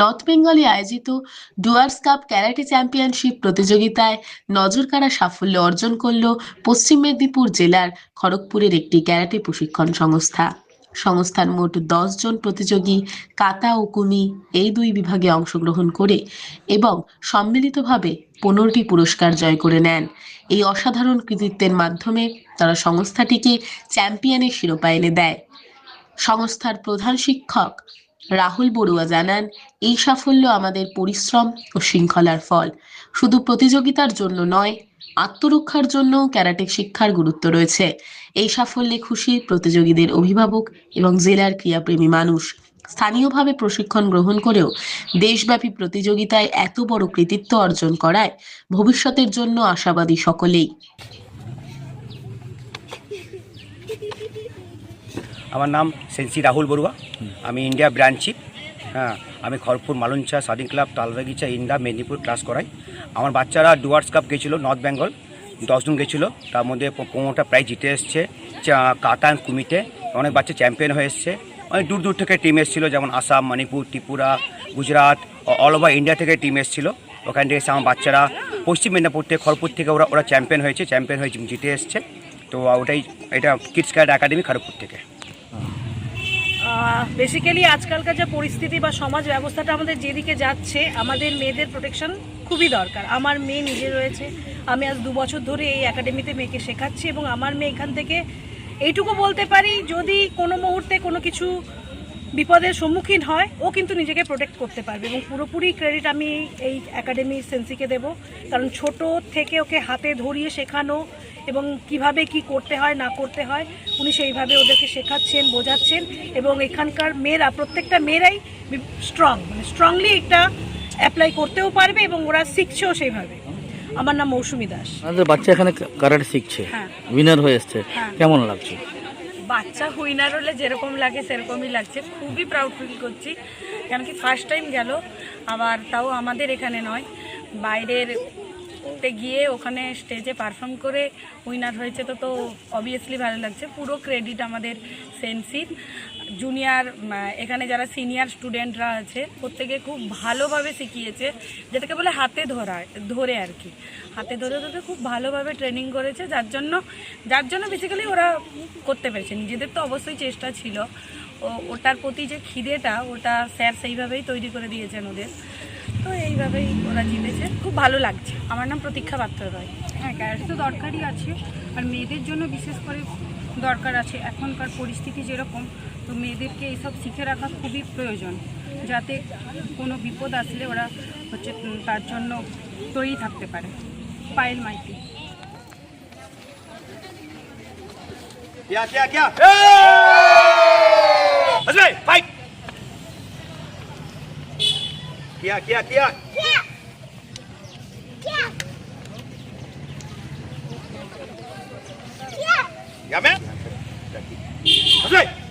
North বেঙ্গলে আয়োজিত Dooars cup karate championship প্রতিযোগিতায় নজরকাড়া সাফল্য অর্জন করল পশ্চিম মেদিনীপুর জেলার খড়গপুরের একটি ক্যারাটে প্রশিক্ষণ সংস্থা। সংস্থার মোট জন প্রতিযোগী কাতা ও কুমি এই দুই বিভাগে অংশগ্রহণ করে এবং সম্মিলিতভাবে পনেরোটি পুরস্কার জয় করে নেন। এই অসাধারণ কৃতিত্বের মাধ্যমে তারা সংস্থাটিকে চ্যাম্পিয়নের শিরোপা এনে দেয়। সংস্থার প্রধান শিক্ষক রাহুল বড়ুয়া জানান, এই সাফল্য আমাদের পরিশ্রম ও শৃঙ্খলার ফল। শুধু প্রতিযোগিতার জন্য নয়, আত্মরক্ষার জন্য ক্যারাটে শিক্ষার গুরুত্ব রয়েছে। এই সাফল্যে খুশি প্রতিযোগীদের অভিভাবক এবং জেলার ক্রীড়াপ্রেমী মানুষ। স্থানীয়ভাবে প্রশিক্ষণ গ্রহণ করেও দেশব্যাপী প্রতিযোগিতায় এত বড় কৃতিত্ব অর্জন করায় ভবিষ্যতের জন্য আশাবাদী সকলেই। আমার নাম সেন্সি রাহুল বড়ুয়া। আমি ইন্ডিয়া ব্রাঞ্চ চিফ। হ্যাঁ আমি খড়গপুর মালঞ্চা স্বাধীন ক্লাব, তালবাগিচা ইন্ডা মেদিনীপুর ক্লাস করাই। আমার বাচ্চারা ডুয়ার্স কাপ গেছিল, নর্থ বেঙ্গল দশজন গেছিল। তার মধ্যে পনেরোটা প্রাইজ জিতে এসছে। কাতান, কুমিতে। অনেক বাচ্চা চ্যাম্পিয়ন হয়ে এসছে। অনেক দূর দূর থেকে টিম এসেছিল, যেমন Assam, Manipur, Tripura, Gujarat all over India থেকে টিম এসেছিল। ওখান থেকে আমার বাচ্চারা পশ্চিম মেদিনীপুর থেকে, খড়গপুর থেকে ওরা ওরা চ্যাম্পিয়ন হয়েছে চ্যাম্পিয়ন হয়ে জিতে এসছে। তো ওটাই এটা কিডস ক্যাড একাডেমি খড়গপুর থেকে। বেসিক্যালি আজকালকার যে পরিস্থিতি বা সমাজ ব্যবস্থাটা আমাদের যেদিকে যাচ্ছে, আমাদের মেয়েদের প্রোটেকশন খুবই দরকার। আমার মেয়ে নিজে রয়েছে। আমি আজ দু বছর ধরে এই একাডেমিতে মেয়েকে শেখাচ্ছি এবং আমার মেয়ে এখান থেকে এইটুকু বলতে পারি, যদি কোনো মুহূর্তে কোনো কিছু বিপদের সম্মুখীন হয়, ও কিন্তু নিজেকে প্রোটেক্ট করতে পারবে এবং পুরোপুরি ক্রেডিট আমি এই একাডেমি সেন্সিকে দেব। কারণ ছোট থেকে ওকে হাতে ধরিয়ে শেখানো এবং কীভাবে কি করতে হয় না করতে হয় উনি সেইভাবে ওদেরকে শেখাচ্ছেন বোঝাচ্ছেন এবং এখানকার মেয়েরা প্রত্যেকটা মেয়েরাই স্ট্রং মানে স্ট্রংলি এটা অ্যাপ্লাই করতেও পারবে এবং ওরা শিখছেও সেইভাবে। আমার নাম মৌসুমি দাস। আমাদের বাচ্চা এখানে কারাটে শিখছে। হ্যাঁ। উইনার হয়ে এসছে। হ্যাঁ। কেমন লাগছে? বাচ্চা হুইনার হলে যেরকম লাগে সেরকমই লাগছে। খুবই প্রাউড ফিল করছি। কেন কি ফার্স্ট টাইম গেল আবার তাও আমাদের এখানে নয়। বাইরের তে গিয়ে ওখানে স্টেজে পারফর্ম করে উইনার হয়েছে তো তো অবভিয়াসলি ভালো লাগছে। পুরো ক্রেডিট আমাদের সেন্সির জুনিয়র এখানে যারা সিনিয়র স্টুডেন্টরা আছে, প্রত্যেকে খুব ভালোভাবে শিখিয়েছে, যেটাকে বলে হাতে ধরা, ধরে আর কি। হাতে ধরে ধরে খুব ভালোভাবে ট্রেনিং করেছে, যার জন্য যার জন্য বেসিক্যালি ওরা করতে পেরেছে। নিজেদের তো অবশ্যই চেষ্টা ছিল। ও, ওটার প্রতি যে খিদেটা, ওটা স্যার সেইভাবেই তৈরি করে দিয়েছেন ওদের। তো এইভাবেই ওরা জিতেছে খুব ভালো লাগছে আমার নাম প্রতীক্ষা পাত্র রয় হ্যাঁ ক্যারাটে তো দরকারই আছে আর মেয়েদের জন্য বিশেষ করে দরকার আছে এখনকার পরিস্থিতি যেরকম তো মেয়েদেরকে এইসব শিখে রাখা খুবই প্রয়োজন যাতে কোনো বিপদ আসলে ওরা হচ্ছে উম, তার জন্য তৈরি থাকতে পারে পায়েল মাইতি क्या क्या क्या बस Aqui, aqui, aqui, ó. Já vem? Vamos aí!